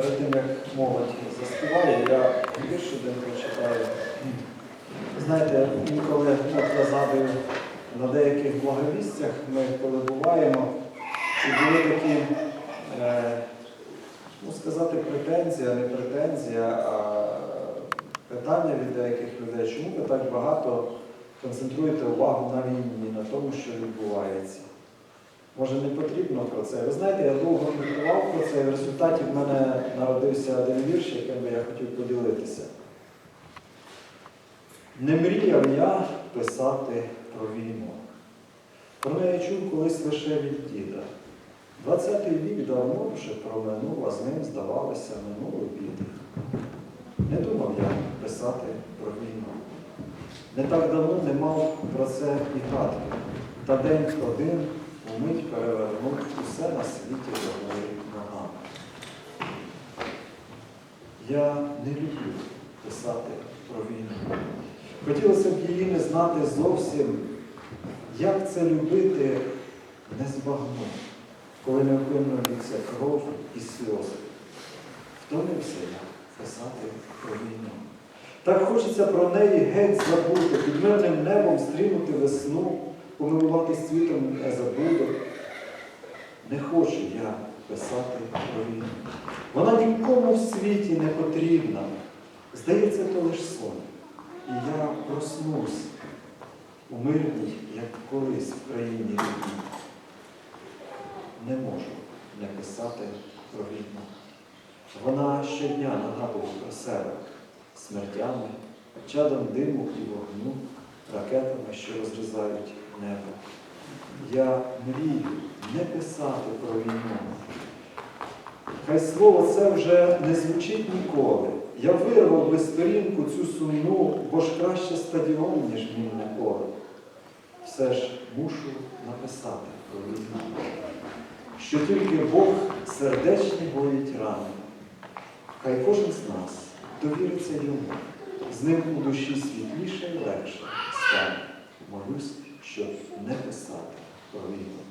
перед тим, як молодь заспіває, я вірш один прочитаю. Знаєте, інколи я згадую на деяких благовістях, ми коли буваємо, і були такі, е, ну сказати, претензія, не претензія, а питання від деяких людей, чому ви так багато концентруєте увагу на війні, на тому, що відбувається. Може не потрібно про це. Ви знаєте, я довго міркував про це, і в результаті в мене народився один вірш, яким би я хотів поділитися. Не мріяв я писати про війну. Про неї чув колись лише від діда. Двадцятий вік давно вже проминув, а з ним, здавалося, минуло біди. Не думав я писати про війну. Не так давно не мав про це і гадки. Та день один умить перевернув усе на світі до ногами. Я не люблю писати про війну. Хотілося б її не знати зовсім, як це любити не збагну, коли невпинно лється кров і сльози. Втомився я писати про війну. Так хочеться про неї геть забути, під мирним небом стрінути весну, помилуватись цвітом незабудок. Не хочу я писати про війну. Вона нікому в світі не потрібна. Здається, то лиш сон. І я проснусь у мирній, як колись в країні рідній. Не можу не писати про війну. Вона щодня нагадує про себе смертями, чадом диму і вогню, ракетами, що розрізають небо. Я мрію не писати про війну. Хай слово це вже не звучить ніколи. Я вирвав би сторінку цю сумну, бо ж краще стадіон, ніж мінне поле. Все ж мушу написати про війну, що тільки Бог сердечні гоїть рани. Хай кожен з нас довіриться йому, з ним у душі світліше і легше стане. Молюсь, щоб не писати про війну.